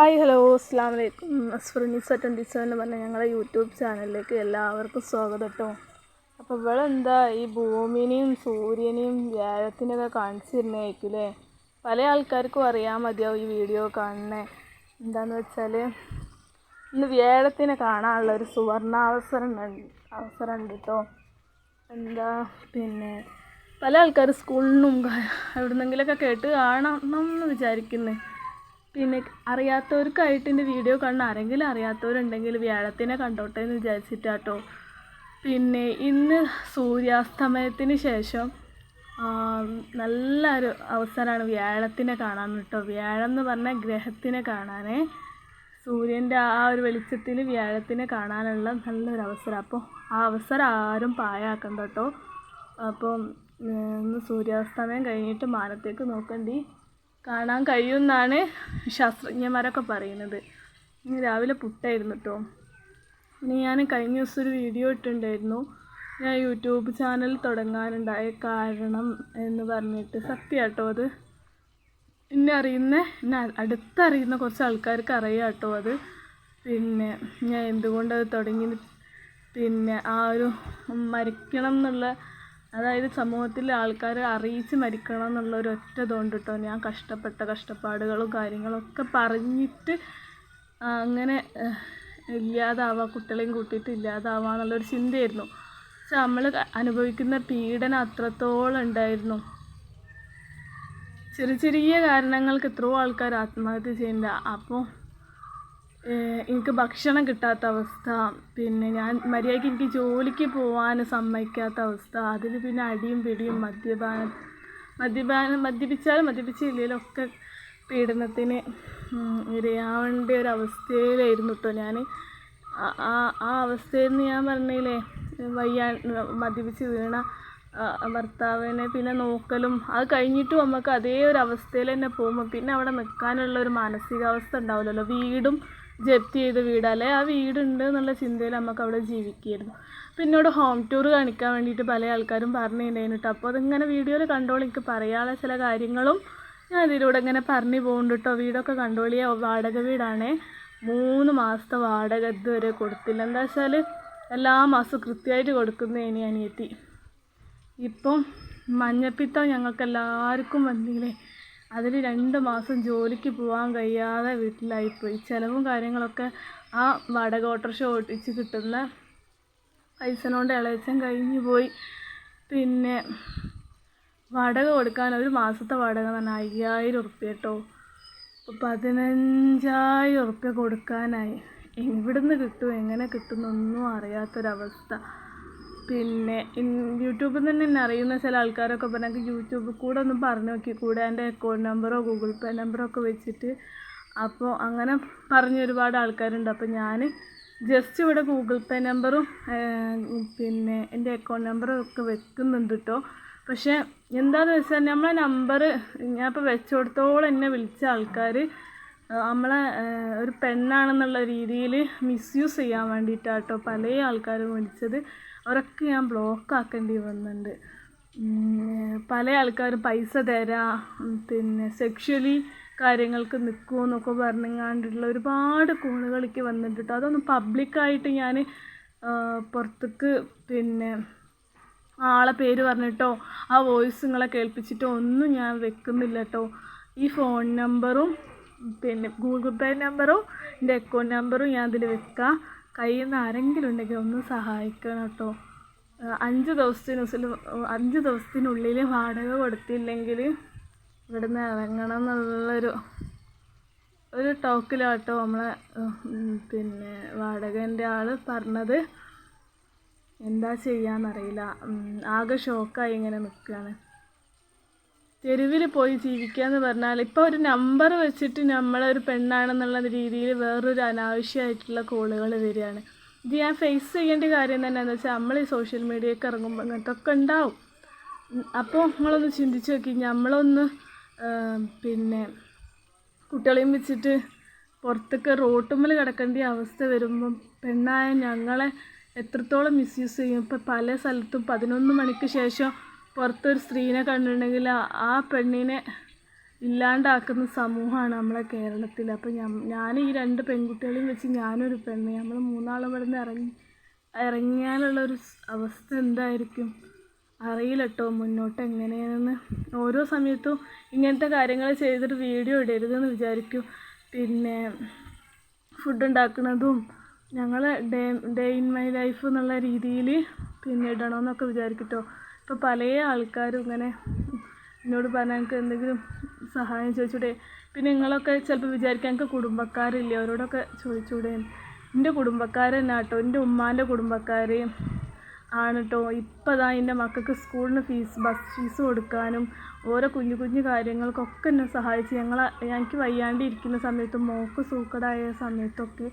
Hi hello അസ്സാം വലൈക്കും അസ്ഫറിനിസ twenty seven എന്ന് പറഞ്ഞ ഞങ്ങളുടെ യൂട്യൂബ് ചാനലിലേക്ക് എല്ലാവർക്കും സ്വാഗതം കേട്ടോ. അപ്പോൾ ഇവിടെ എന്താ ഈ ഭൂമിനെയും സൂര്യനെയും വ്യാഴത്തിനെയൊക്കെ കാണിച്ചിരുന്നേക്കും അല്ലേ പല ആൾക്കാർക്കും അറിയാൻ മതിയാവും ഈ വീഡിയോ കാണുന്നത് എന്താണെന്ന് വെച്ചാൽ ഇന്ന് വ്യാഴത്തിനെ കാണാനുള്ള ഒരു സുവർണാവസരം അവസരം അവസരം ഉണ്ട് കേട്ടോ. എന്താ പിന്നെ പല ആൾക്കാർ സ്കൂളിനും എവിടുന്നെങ്കിലൊക്കെ കേട്ട് കാണണം എന്ന് വിചാരിക്കുന്നു. പിന്നെ അറിയാത്തവർക്കായിട്ട് എന്റെ വീഡിയോ കാണുന്ന ആരെങ്കിലും അറിയാത്തവരുണ്ടെങ്കിൽ വ്യാഴത്തിനെ കണ്ടോട്ടെ എന്ന് വിചാരിച്ചിട്ടാട്ടോ. പിന്നെ ഇന്ന് സൂര്യാസ്തമയത്തിന് ശേഷം നല്ലൊരു അവസരമാണ് വ്യാഴത്തിനെ കാണാൻ കേട്ടോ. വ്യാഴം എന്ന് പറഞ്ഞാൽ ഗ്രഹത്തിനെ കാണാനേ. സൂര്യന്റെ ആ ഒരു വെളിച്ചത്തിൽ വ്യാഴത്തിനെ കാണാനുള്ള നല്ലൊരു അവസരം. അപ്പോൾ ആ അവസരം ആരും പാഴാക്കണ്ട കേട്ടോ. അപ്പം ഇന്ന് സൂര്യാസ്തമയം കഴിഞ്ഞിട്ട് മാനത്തേക്ക് നോക്കണ്ടി. കാണാൻ കഴിയുമെന്നാണ് ശാസ്ത്രജ്ഞന്മാരൊക്കെ പറയുന്നത്. ഇന്ന് രാവിലെ പുട്ടായിരുന്നു കേട്ടോ ഇനി ഞാൻ കഴിഞ്ഞ ദിവസം ഒരു വീഡിയോ ഇട്ടിട്ടുണ്ടായിരുന്നു. ഞാൻ യൂട്യൂബ് ചാനൽ തുടങ്ങാനുണ്ടായ കാരണം എന്ന് പറഞ്ഞിട്ട് സത്യം കേട്ടോ അത്. എന്നെ അറിയുന്ന എന്നെ അടുത്തറിയുന്ന കുറച്ച് ആൾക്കാർക്ക് അറിയാം കേട്ടോ അത്. പിന്നെ ഞാൻ എന്തുകൊണ്ടത് തുടങ്ങി പിന്നെ ആ ഒരു മരിക്കണം എന്നുള്ള അതായത് സമൂഹത്തിൽ ആൾക്കാരെ അറിയിച്ച് മരിക്കണം എന്നുള്ള ഒരു ഒറ്റ ഇതുകൊണ്ട് കേട്ടോ ഞാൻ കഷ്ടപ്പെട്ട കഷ്ടപ്പാടുകളും കാര്യങ്ങളൊക്കെ പറഞ്ഞിട്ട് അങ്ങനെ ഇല്ലാതാവാ കുട്ടികളെയും കൂട്ടിയിട്ട് ഇല്ലാതാവാ എന്നുള്ളൊരു ചിന്തയായിരുന്നു. പക്ഷെ നമ്മൾ അനുഭവിക്കുന്ന പീഡനം അത്രത്തോളം ഉണ്ടായിരുന്നു. ചെറിയ ചെറിയ കാരണങ്ങൾക്ക് എത്രയോ ആൾക്കാർ ആത്മഹത്യ ചെയ്യണ്ട അപ്പോൾ എനിക്ക് ഭക്ഷണം കിട്ടാത്ത അവസ്ഥ. പിന്നെ ഞാൻ മര്യാദയ്ക്ക് എനിക്ക് ജോലിക്ക് പോകാൻ സമ്മതിക്കാത്ത അവസ്ഥ. അതിൽ പിന്നെ അടിയും പിടിയും മദ്യപാനം മദ്യപാനം മദ്യപിച്ചാലും മദ്യപിച്ചില്ലെങ്കിലും ഒക്കെ പീഡനത്തിന് ഇരയാവേണ്ട ഒരു അവസ്ഥയിലായിരുന്നു കേട്ടോ ഞാൻ ആ ആ അവസ്ഥയിൽ നിന്ന് ഞാൻ പറഞ്ഞില്ലേ വയ്യാ മദ്യപിച്ച് വീണ ഭർത്താവിനെ പിന്നെ നോക്കലും അത് കഴിഞ്ഞിട്ടും നമുക്ക് അതേ ഒരു അവസ്ഥയിൽ തന്നെ പോകുമ്പോൾ പിന്നെ അവിടെ നിൽക്കാനുള്ള ഒരു മാനസികാവസ്ഥ ഉണ്ടാവില്ലല്ലോ. വീടും ജപ്തി ചെയ്ത വീടല്ലേ? ആ വീടുണ്ട് എന്നുള്ള ചിന്തയിൽ നമുക്ക് അവിടെ ജീവിക്കുകയായിരുന്നു. പിന്നോട് ഹോം ടൂർ കാണിക്കാൻ വേണ്ടിയിട്ട് പല ആൾക്കാരും പറഞ്ഞിട്ടുണ്ടായിരുന്നു കേട്ടോ അപ്പോൾ അതിങ്ങനെ വീഡിയോയിൽ കണ്ടോളി എനിക്ക് പറയാനുള്ള ചില കാര്യങ്ങളും ഞാൻ അതിലൂടെ ഇങ്ങനെ പറഞ്ഞു പോകുന്നുണ്ട് കേട്ടോ വീടൊക്കെ കണ്ടോളിയ വാടക വീടാണേ. മൂന്ന് മാസത്തെ വാടക ഇതുവരെ കൊടുത്തില്ല. എന്താ വെച്ചാൽ എല്ലാ മാസവും കൃത്യമായിട്ട് കൊടുക്കുന്നതിന് അനിയത്തി. ഇപ്പം മഞ്ഞപ്പിത്തം ഞങ്ങൾക്ക് എല്ലാവർക്കും വന്നില്ലേ? അതിൽ രണ്ട് മാസം ജോലിക്ക് പോകാൻ കഴിയാതെ വീട്ടിലായിപ്പോയി. ചിലവും കാര്യങ്ങളൊക്കെ ആ വാടക ഓട്ടോറിക്ഷ ഓടിച്ച് കിട്ടുന്ന പൈസ കൊണ്ട് ഇളയച്ചൻ കഴിഞ്ഞു പോയി. പിന്നെ വാടക കൊടുക്കാൻ ഒരു മാസത്തെ വാടക തന്നെ അയ്യായിരം ഉറുപ്പ്യ കേട്ടോ. പതിനഞ്ചായിരം ഉറുപ്പ്യ കൊടുക്കാനായി. എവിടുന്ന് കിട്ടും? എങ്ങനെ കിട്ടുന്നൊന്നും അറിയാത്തൊരവസ്ഥ. പിന്നെ യൂട്യൂബിൽ നിന്ന് തന്നെ അറിയുന്ന ചില ആൾക്കാരൊക്കെ പറഞ്ഞാൽ യൂട്യൂബിൽ കൂടെ ഒന്ന് പറഞ്ഞു നോക്കി. കൂടെ എന്റെ അക്കൗണ്ട് നമ്പറോ ഗൂഗിൾ പേ നമ്പറോ ഒക്കെ വെച്ചിട്ട് അപ്പോൾ അങ്ങനെ പറഞ്ഞ ഒരുപാട് ആൾക്കാരുണ്ട്. അപ്പോൾ ഞാൻ ജസ്റ്റ് ഇവിടെ ഗൂഗിൾ പേ നമ്പറും പിന്നെ എന്റെ അക്കൗണ്ട് നമ്പറും ഒക്കെ വെക്കുന്നുണ്ട് കേട്ടോ പക്ഷേ എന്താണെന്ന് വെച്ചാൽ നമ്മളെ നമ്പർ ഞാൻ ഇപ്പോൾ വെച്ചോടത്തോളം എന്നെ വിളിച്ച ആൾക്കാർ നമ്മളെ ഒരു പെണ്ണാണെന്നുള്ള രീതിയിൽ മിസ്യൂസ് ചെയ്യാൻ വേണ്ടിയിട്ടാണ് കേട്ടോ പല ആൾക്കാരും വിളിച്ചത്. അവരൊക്കെ ഞാൻ ബ്ലോക്ക് ആക്കേണ്ടി വന്നിട്ടുണ്ട് പല ആൾക്കാരും പൈസ തരാം പിന്നെ സെക്ഷലി കാര്യങ്ങൾക്ക് നിൽക്കുമെന്നൊക്കെ പറഞ്ഞങ്ങാണ്ടുള്ള ഒരുപാട് കോളുകളിലേക്ക് വന്നിട്ട് കേട്ടോ അതൊന്നും പബ്ലിക്കായിട്ട് ഞാൻ പുറത്തേക്ക് പിന്നെ ആളെ പേര് പറഞ്ഞിട്ടോ ആ വോയിസ് നിങ്ങളെ കേൾപ്പിച്ചിട്ടോ ഒന്നും ഞാൻ വെക്കുന്നില്ല കേട്ടോ ഈ ഫോൺ നമ്പറും പിന്നെ ഗൂഗിൾ പേ നമ്പറും എന്റെ അക്കൗണ്ട് നമ്പറും ഞാൻ അതിൽ വെക്കാം. കയ്യിൽ നിന്ന് ആരെങ്കിലും ഉണ്ടെങ്കിൽ ഒന്ന് സഹായിക്കണം കേട്ടോ. അഞ്ച് ദിവസത്തിന് അഞ്ച് ദിവസത്തിനുള്ളിൽ വാടക കൊടുത്തില്ലെങ്കിൽ ഇവിടുന്ന് ഇറങ്ങണം എന്നുള്ളൊരു ഒരു ടോക്കിലാട്ടോ നമ്മളെ പിന്നെ വാടകന്റെ ആൾ പറഞ്ഞത്. എന്താ ചെയ്യാന്നറിയില്ല. ആകെ ഷോക്കായി ഇങ്ങനെ നിൽക്കുകയാണ് തെരുവിൽ പോയി ജീവിക്കുക എന്ന് പറഞ്ഞാൽ ഇപ്പോൾ ഒരു നമ്പർ വെച്ചിട്ട് നമ്മളൊരു പെണ്ണാണെന്നുള്ള രീതിയിൽ വേറൊരു അനാവശ്യമായിട്ടുള്ള കോളുകൾ വരികയാണ്. ഇത് ഞാൻ ഫേസ് ചെയ്യേണ്ട കാര്യം തന്നെയാണെന്ന് വെച്ചാൽ നമ്മൾ ഈ സോഷ്യൽ മീഡിയയൊക്കെ ഇറങ്ങുമ്പോൾ അങ്ങനത്തൊക്കെ ഉണ്ടാവും. അപ്പോൾ നമ്മളൊന്ന് ചിന്തിച്ച് നോക്കി നമ്മളൊന്ന് പിന്നെ കുട്ടികളെയും വെച്ചിട്ട് പുറത്തൊക്കെ റോട്ടുമ്മൽ കിടക്കേണ്ട അവസ്ഥ വരുമ്പം പെണ്ണായ ഞങ്ങളെ എത്രത്തോളം മിസ്യൂസ് ചെയ്യും. ഇപ്പം പല സ്ഥലത്തും പതിനൊന്ന് മണിക്ക് ശേഷം പുറത്തൊരു സ്ത്രീനെ കണ്ടിട്ടുണ്ടെങ്കിൽ ആ- പെണ്ണിനെ ഇല്ലാണ്ടാക്കുന്ന സമൂഹമാണ് നമ്മളെ കേരളത്തിൽ. അപ്പോൾ ഞാൻ ഈ രണ്ട് പെൺകുട്ടികളെയും വെച്ച് ഞാനൊരു പെണ്ണ്. നമ്മൾ മൂന്നാളും ഇവിടെ നിന്ന് ഇറങ്ങി ഇറങ്ങിയാലുള്ളൊരു അവസ്ഥ എന്തായിരിക്കും? അറിയില്ല കേട്ടോ മുന്നോട്ട് എങ്ങനെയാണെന്ന് ഓരോ സമയത്തും ഇങ്ങനത്തെ കാര്യങ്ങൾ ചെയ്തിട്ട് വീഡിയോ ഇടരുതെന്ന് വിചാരിക്കും. പിന്നെ ഫുഡ് ഉണ്ടാക്കുന്നതും ഞങ്ങൾ day day in my life എന്നുള്ള രീതിയിൽ പിന്നെ ഇടണമെന്നൊക്കെ വിചാരിക്കട്ടോ. ഇപ്പോൾ പല ആൾക്കാരും ഇങ്ങനെ എന്നോട് പറഞ്ഞാൽ എനിക്ക് എന്തെങ്കിലും സഹായം ചോദിച്ചൂടെ. പിന്നെ നിങ്ങളൊക്കെ ചിലപ്പോൾ വിചാരിക്കാം എനിക്ക് കുടുംബക്കാരില്ലേ? അവരോടൊക്കെ ചോദിച്ചൂടെ. എന്റെ കുടുംബക്കാർ തന്നെ കേട്ടോ എന്റെ ഉമ്മാന്റെ കുടുംബക്കാർ ആണ് കേട്ടോ ഇപ്പം അതാ എന്റെ മക്കൾക്ക് സ്കൂളിന് ഫീസ് ബസ് ഫീസ് കൊടുക്കാനും ഓരോ കുഞ്ഞു കുഞ്ഞു കാര്യങ്ങൾക്കൊക്കെ എന്നെ സഹായിച്ച് ഞങ്ങൾ എനിക്ക് വയ്യാണ്ട് ഇരിക്കുന്ന സമയത്തും മോക്ക് സൂക്കടായ സമയത്തൊക്കെ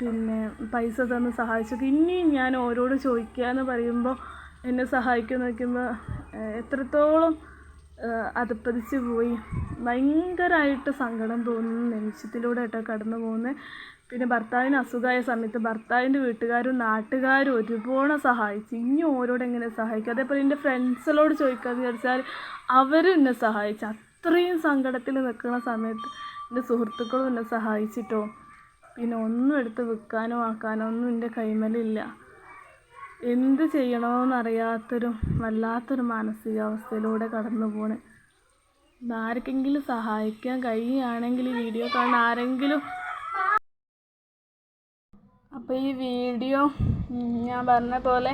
പിന്നെ പൈസ തന്ന് സഹായിച്ചു ഇനിയും ഞാൻ ഓരോട് ചോദിക്കുക എന്ന് പറയുമ്പോൾ എന്നെ സഹായിക്കാൻ നോക്കുമ്പോൾ എത്രത്തോളം അതപ്പതിച്ച് പോയി. ഭയങ്കരമായിട്ട് സങ്കടം തോന്നുന്ന നിമിഷത്തിലൂടെ കേട്ടോ കടന്നു പോകുന്നത് പിന്നെ ഭർത്താവിന് അസുഖമായ സമയത്ത് ഭർത്താവിന്റെ വീട്ടുകാരും നാട്ടുകാരും ഒരുപോലെ സഹായിച്ചു ഇനി ഓരോട് എങ്ങനെ സഹായിക്കും? അതേപോലെ എന്റെ ഫ്രണ്ട്സിനോട് ചോദിക്കാമെന്ന് വിചാരിച്ചാൽ അവരും എന്നെ സഹായിച്ചു. അത്രയും സങ്കടത്തിൽ നിൽക്കുന്ന സമയത്ത് എന്റെ സുഹൃത്തുക്കളും എന്നെ സഹായിച്ചിട്ടോ? പിന്നെ ഒന്നും എടുത്ത് വിൽക്കാനോ ആക്കാനോ ഒന്നും എന്റെ കൈമലില്ല. എന്ത് ചെയ്യണമെന്നറിയാത്തൊരു വല്ലാത്തൊരു മാനസികാവസ്ഥയിലൂടെ കടന്നു പോണ്. ആർക്കെങ്കിലും സഹായിക്കാൻ കഴിയുകയാണെങ്കിൽ ഈ വീഡിയോ കാണാൻ ആരെങ്കിലും അപ്പോൾ ഈ വീഡിയോ ഞാൻ പറഞ്ഞ പോലെ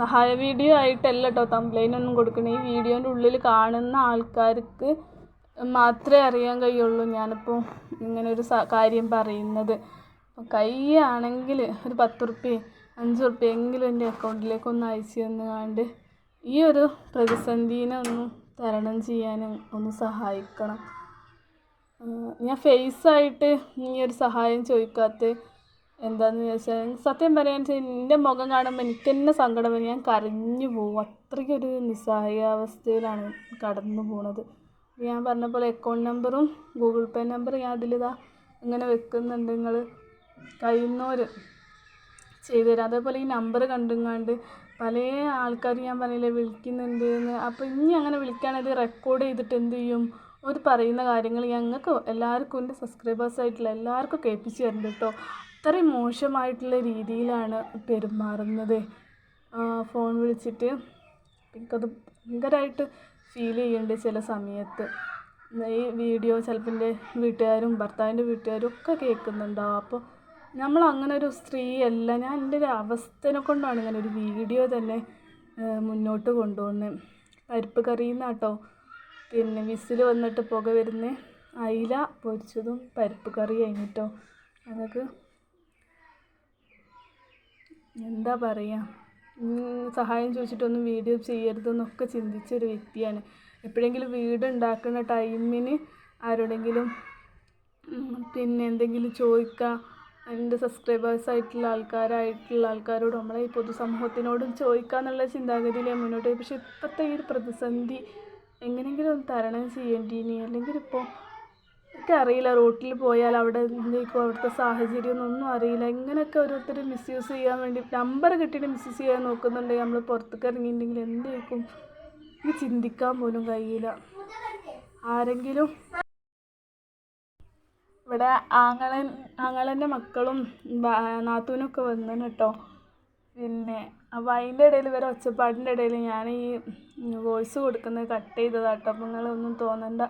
സഹായ വീഡിയോ ആയിട്ടല്ല കേട്ടോ കംപ്ലൈന്റ് ഒന്നും കൊടുക്കണേ. ഈ വീഡിയോന്റെ ഉള്ളിൽ കാണുന്ന ആൾക്കാർക്ക് മാത്രമേ അറിയാൻ കഴിയുള്ളൂ ഞാനിപ്പോൾ ഇങ്ങനെ ഒരു കാര്യം പറയുന്നത്. കൈ ആണെങ്കിൽ ഒരു പത്ത് റുപ്യ അഞ്ച് റുപ്യെങ്കിലും എന്റെ അക്കൗണ്ടിലേക്ക് ഒന്ന് അയച്ചു തന്നുകൊണ്ട് ഈ ഒരു പ്രതിസന്ധീനെ ഒന്ന് തരണം ചെയ്യാനും ഒന്ന് സഹായിക്കണം. ഞാൻ ഫേസായിട്ട് ഈ ഒരു സഹായം ചോദിക്കാത്ത എന്താന്ന് ചോദിച്ചാൽ സത്യം പറയാൻ എന്റെ മുഖം കാണുമ്പോൾ എനിക്ക് തന്നെ സങ്കടം ഞാൻ കരഞ്ഞു പോകും. അത്രയ്ക്കൊരു നിസ്സഹായാവസ്ഥയിലാണ് കടന്നു പോണത്. ഞാൻ പറഞ്ഞ പോലെ അക്കൗണ്ട് നമ്പറും ഗൂഗിൾ പേ നമ്പറും ഞാൻ അതിലിതാ ഇങ്ങനെ വെക്കുന്നുണ്ട് നിങ്ങൾ കഴിയുന്നവർ ചെയ്തു തരാം അതേപോലെ ഈ നമ്പർ കണ്ടുങ്ങാണ്ട് പല ആൾക്കാർ ഞാൻ പറഞ്ഞില്ലേ വിളിക്കുന്നുണ്ട് എന്ന് അപ്പോൾ ഇനി അങ്ങനെ വിളിക്കുകയാണെങ്കിൽ റെക്കോർഡ് ചെയ്തിട്ട് എന്ത് ചെയ്യും? അവർ പറയുന്ന കാര്യങ്ങൾ ഞങ്ങൾക്ക് എല്ലാവർക്കും എന്റെ സബ്സ്ക്രൈബേഴ്സ് ആയിട്ടുള്ള എല്ലാവർക്കും കേൾപ്പിച്ച് തരുന്നുണ്ട് കേട്ടോ. അത്രയും മോശമായിട്ടുള്ള രീതിയിലാണ് പെരുമാറുന്നത്. ഫോൺ വിളിച്ചിട്ട് എനിക്കത് ഭയങ്കരമായിട്ട് ഫീൽ ചെയ്യുന്നുണ്ട് ചില സമയത്ത്. ഈ വീഡിയോ ചിലപ്പോൾ എന്റെ വീട്ടുകാരും ഭർത്താവിന്റെ വീട്ടുകാരും ഒക്കെ കേൾക്കുന്നുണ്ടാവും. അപ്പോൾ നമ്മൾ അങ്ങനെ ഒരു സ്ത്രീയല്ല. ഞാൻ എന്റെ ഒരു അവസ്ഥനെ കൊണ്ടാണ് ഞാൻ ഒരു വീഡിയോ തന്നെ മുന്നോട്ട് കൊണ്ടുപോകുന്നത് പരിപ്പ് കറിയിൽ കേട്ടോ പിന്നെ വിസിൽ വന്നിട്ട് പുക വരുന്ന. അയില പൊരിച്ചതും പരിപ്പ് കറി കഴിഞ്ഞിട്ടോ. അതൊക്കെ എന്താ പറയുക സഹായം ചോദിച്ചിട്ടൊന്നും വീഡിയോ ചെയ്യരുതെന്നൊക്കെ ചിന്തിച്ചൊരു വ്യക്തിയാണ്. എപ്പോഴെങ്കിലും വീട് ഉണ്ടാക്കുന്ന ടൈമിന് ആരോടെങ്കിലും പിന്നെ എന്തെങ്കിലും ചോദിക്കുക എന്റെ സബ്സ്ക്രൈബേഴ്സ് ആയിട്ടുള്ള ആൾക്കാരായിട്ടുള്ള ആൾക്കാരോട് നമ്മളെ ഈ പൊതുസമൂഹത്തിനോടും ചോദിക്കാന്നുള്ള ചിന്താഗതിയിൽ ഞാൻ മുന്നോട്ട് പോയി. പക്ഷേ ഇപ്പോഴത്തെ ഈ ഒരു പ്രതിസന്ധി എങ്ങനെയെങ്കിലും ഒന്ന് തരണം ചെയ്യേണ്ടീനി അല്ലെങ്കിൽ ഇപ്പോൾ എനിക്കറിയില്ല റോട്ടിൽ പോയാൽ അവിടെ എന്തൊക്കെയോ അവിടുത്തെ സാഹചര്യം ഒന്നും അറിയില്ല. ഇങ്ങനെയൊക്കെ ഓരോരുത്തർ മിസ്യൂസ് ചെയ്യാൻ വേണ്ടി നമ്പർ കിട്ടിയിട്ട് മിസ്യൂസ് ചെയ്യാൻ നോക്കുന്നുണ്ടെങ്കിൽ നമ്മൾ പുറത്തേക്ക് ഇറങ്ങിയിട്ടുണ്ടെങ്കിൽ എന്തായിരിക്കും എനിക്ക് ചിന്തിക്കാൻ പോലും കഴിയില്ല. ആരെങ്കിലും ഇവിടെ ആങ്ങളൻ ആങ്ങളന്റെ മക്കളും നാത്തൂനൊക്കെ വന്നു കേട്ടോ പിന്നെ അപ്പോൾ അതിന്റെ ഇടയിൽ ഇവരെ ഒച്ചപ്പാടിന്റെ ഇടയിൽ ഞാൻ ഈ വോയിസ് കൊടുക്കുന്നത് കട്ട് ചെയ്തതാട്ടോ അപ്പോൾ നിങ്ങളൊന്നും തോന്നണ്ട.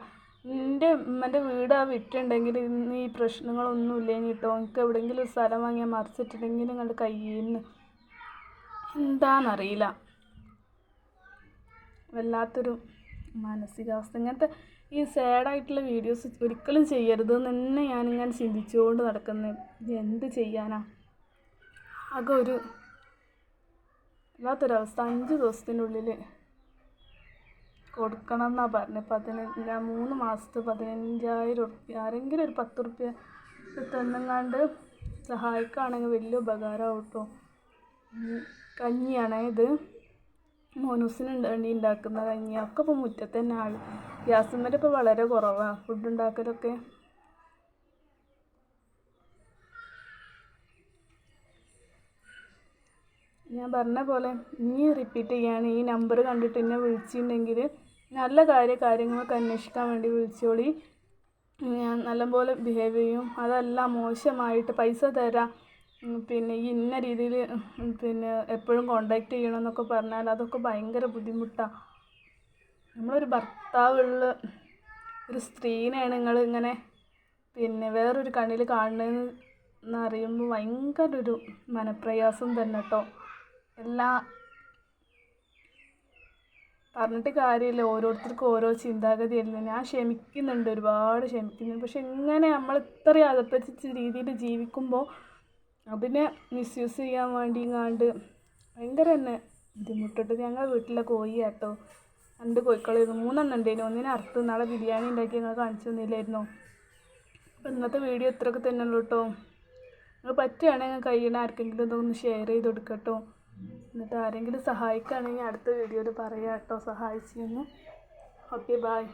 എന്റെ ഉമ്മന്റെ വീട് ആ വിട്ടുണ്ടെങ്കിൽ ഇന്ന് ഈ പ്രശ്നങ്ങളൊന്നും ഇല്ലെങ്കിൽ കേട്ടോ എനിക്ക് എവിടെയെങ്കിലും ഒരു സ്ഥലം വാങ്ങിയാൽ മറിച്ചിട്ടുണ്ടെങ്കിൽ നിങ്ങളുടെ കയ്യിൽ നിന്ന് എന്താണെന്നറിയില്ല വല്ലാത്തൊരു മാനസികാവസ്ഥ. ഇങ്ങനത്തെ ഈ സാഡായിട്ടുള്ള വീഡിയോസ് ഒരിക്കലും ചെയ്യരുത് എന്ന് തന്നെ ഞാനിങ്ങനെ ചിന്തിച്ചുകൊണ്ട് നടക്കുന്നത് ഇത് എന്ത് ചെയ്യാനാ? ആകെ ഒരു വല്ലാത്തൊരവസ്ഥ. അഞ്ച് ദിവസത്തിനുള്ളിൽ കൊടുക്കണം എന്നാണ് പറഞ്ഞത് പതിനഞ്ച് മൂന്ന് മാസത്തെ പതിനഞ്ചായിരം ഉറുപ്പ്യ. ആരെങ്കിലും ഒരു പത്ത് ഉറുപ്പ്യ തന്നെങ്ങാണ്ട് സഹായിക്കുകയാണെങ്കിൽ വലിയ ഉപകാരമാവും കേട്ടോ കഞ്ഞിയാണേ ഇത്. മോനൂസിന് വേണ്ടി ഉണ്ടാക്കുന്ന കഞ്ഞി ഒക്കെ ഇപ്പോൾ മുറ്റത്ത് തന്നെ ആൾ ഗ്യാസുമ്മൽ ഇപ്പോൾ വളരെ കുറവാണ് ഫുഡ് ഉണ്ടാക്കലൊക്കെ. ഞാൻ പറഞ്ഞ പോലെ ഇനി റിപ്പീറ്റ് ചെയ്യാണ്. ഈ നമ്പർ കണ്ടിട്ട് എന്നെ വിളിച്ചിട്ടുണ്ടെങ്കിൽ നല്ല കാര്യ കാര്യങ്ങളൊക്കെ അന്വേഷിക്കാൻ വേണ്ടി വിളിച്ചോളി. ഞാൻ നല്ലപോലെ ബിഹേവ് ചെയ്യും. അതെല്ലാം മോശമായിട്ട് പൈസ തരാം. പിന്നെ ഇന്ന രീതിയിൽ പിന്നെ എപ്പോഴും കോണ്ടാക്ട് ചെയ്യണമെന്നൊക്കെ പറഞ്ഞാൽ അതൊക്കെ ഭയങ്കര ബുദ്ധിമുട്ടാണ് നമ്മളൊരു ഭർത്താവുള്ള ഒരു സ്ത്രീനെയാണ് നിങ്ങൾ ഇങ്ങനെ പിന്നെ വേറൊരു കണ്ണിൽ കാണുന്നതെന്ന് അറിയുമ്പോൾ ഭയങ്കര ഒരു മനപ്രയാസം തന്നെ കേട്ടോ എല്ലാ പറഞ്ഞിട്ട് കാര്യമില്ല ഓരോരുത്തർക്കും ഓരോ ചിന്താഗതിയല്ലേ. ഞാൻ ക്ഷമിക്കുന്നുണ്ട് ഒരുപാട് ക്ഷമിക്കുന്നുണ്ട്. പക്ഷെ ഇങ്ങനെ നമ്മൾ ഇത്രയും അതപ്പച്ച രീതിയിൽ ജീവിക്കുമ്പോൾ അതിനെ മിസ്യൂസ് ചെയ്യാൻ വേണ്ടി ഇങ്ങാണ്ട് ഭയങ്കര തന്നെ ബുദ്ധിമുട്ടിട്ട് ഞങ്ങൾ വീട്ടിലെ കോഴി കേട്ടോ. രണ്ട് കോഴിക്കളായിരുന്നു മൂന്നെണ്ണം ഉണ്ടായിരുന്നു. ഒന്നിനെ അറുത്ത് നാളെ ബിരിയാണി ഉണ്ടാക്കി ഞങ്ങൾ കാണിച്ചു തന്നില്ലായിരുന്നോ. അപ്പോൾ ഇന്നത്തെ വീഡിയോ ഇത്രയൊക്കെ തന്നെ ഉള്ളൂ കേട്ടോ. നിങ്ങൾ പറ്റുകയാണെങ്കിൽ കഴിയണ ആർക്കെങ്കിലും ഇതൊന്ന് ഷെയർ ചെയ്ത് കൊടുക്കട്ടോ. എന്നിട്ട് ആരെങ്കിലും സഹായിക്കുകയാണെങ്കിൽ അടുത്ത വീഡിയോയിൽ പറയാം കേട്ടോ. സഹായിച്ചു ഓക്കെ ബായ്